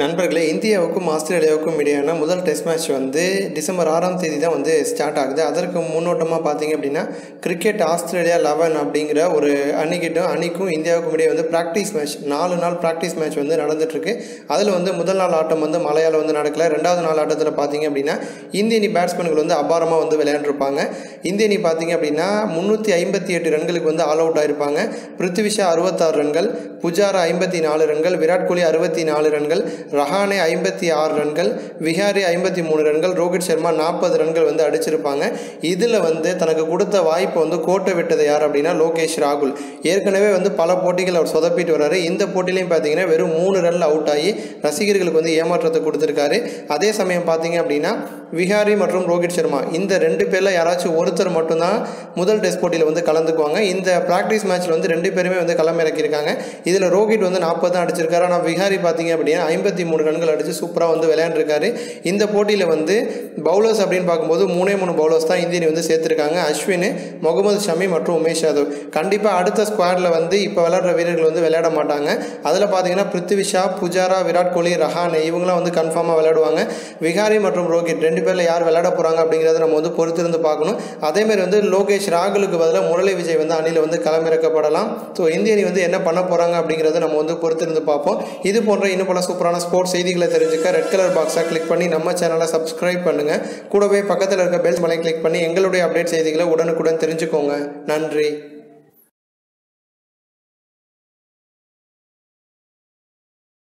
நண்பர்களே இந்தியாவுக்கும் ஆஸ்திரேலியாவுக்கும் இடையான முதல் டெஸ்ட் மேட்ச் வந்து டிசம்பர் ஆறாம் தேதி தான் வந்து ஸ்டார்ட் ஆகுது. அதற்கு முன்னோட்டமாக பார்த்தீங்க அப்படின்னா கிரிக்கெட் ஆஸ்திரேலியா லெவன் அப்படிங்கிற ஒரு அணிக்கிட்டும் அணிக்கும் இந்தியாவுக்கும் இடையே வந்து ப்ராக்டிஸ் மேட்ச் நாலு நாள் ப்ராக்டிஸ் மேட்ச் வந்து நடந்துட்டுருக்கு. அதில் வந்து முதல் நாள் ஆட்டம் வந்து மலையாளம் வந்து நடக்கல. ரெண்டாவது நாள் ஆட்டத்தில் பார்த்தீங்க அப்படின்னா இந்திய அணி பேட்ஸ்மேன்கள் வந்து அபாரமாக வந்து விளையாண்டுருப்பாங்க. இந்திய அணி பார்த்தீங்க அப்படின்னா முந்நூற்றி ஐம்பத்தி எட்டு ரன்களுக்கு வந்து ஆல் அவுட் ஆயிருப்பாங்க. பிருத்திவிஷா அறுபத்தாறு ரன்கள் புஜாரா ஐம்பத்தி நாலு ரன்கள் விராட் கோலி அறுபத்தி நாலு ரன்கள் ரஹானே ஐம்பத்தி ஆறு ரன்கள் விஹாரி ஐம்பத்தி மூணு ரன்கள் ரோஹித் சர்மா நாற்பது ரன்கள் வந்து அடிச்சிருப்பாங்க. இதில் வந்து தனக்கு கொடுத்த வாய்ப்பை வந்து கோட்டை விட்டது யார் அப்படின்னா லோகேஷ் ராகுல். ஏற்கனவே வந்து பல போட்டிகள் அவர் சொதப்பிட்டு வர்றாரு. இந்த போட்டிலையும் பார்த்தீங்கன்னா வெறும் மூணு ரன்ல அவுட் ஆகி ரசிகர்களுக்கு வந்து ஏமாற்றத்தை கொடுத்துருக்காரு. அதே சமயம் பார்த்தீங்க அப்படின்னா விஹாரி மற்றும் ரோஹித் சர்மா. இந்த ரெண்டு பேரில் யாராச்சும் ஒருத்தர் மட்டும்தான் முதல் டெஸ்ட் போட்டியில் வந்து கலந்துக்குவாங்க. இந்த ப்ராக்டிஸ் மேட்ச்சில் வந்து ரெண்டு பேருமே வந்து களமிறக்கியிருக்காங்க இதில் ரோஹித் வந்து நாற்பது தான் அடிச்சிருக்காரு. ஆனால் விஹாரி பார்த்தீங்க அப்படின்னா ஐம்பத்தி மூணு ரன்கள் அடித்து சூப்பராக வந்து விளையாண்டுருக்காரு. இந்த போட்டியில் வந்து பவுலர்ஸ் அப்படின்னு பார்க்கும்போது மூணே மூணு பவுலர்ஸ் தான் இந்தியன் வந்து சேர்த்துருக்காங்க. அஸ்வின் முகமது ஷமி மற்றும் உமேஷ் யாதவ். கண்டிப்பாக அடுத்த ஸ்குவாடில் வந்து இப்போ விளையாடுற வீரர்கள் வந்து விளையாட மாட்டாங்க. அதில் பார்த்தீங்கன்னா பிருத்திவிஷா புஜாரா விராட் கோலி ரஹானே இவங்களாம் வந்து கன்ஃபார்மாக விளையாடுவாங்க. விஹாரி மற்றும் ரோஹித் ரெண்டு ரெண்டு பேரில் யார் விளையாட போகிறாங்க அப்படிங்கிறத நம்ம வந்து பொறுத்திருந்து பார்க்கணும். அதேமாதிரி வந்து லோகேஷ் ராகுலுக்கு பதிலாக முரளி விஜய் வந்து அணியில் வந்து களமிறக்கப்படலாம். ஸோ இந்திய அணி வந்து என்ன பண்ண போகிறாங்க அப்படிங்கிறத நம்ம வந்து பொறுத்திருந்து பார்ப்போம். இது போன்ற இன்னும் பல சூப்பரான ஸ்போர்ட்ஸ் செய்திகளை தெரிஞ்சுக்க ரெட் கலர் பாக்ஸை கிளிக் பண்ணி நம்ம சேனலை சப்ஸ்கிரைப் பண்ணுங்கள் கூடவே பக்கத்தில் இருக்க பெல் மலை கிளிக் பண்ணி எங்களுடைய அப்டேட் செய்திகளை உடனுக்குடன் தெரிஞ்சுக்கோங்க. நன்றி.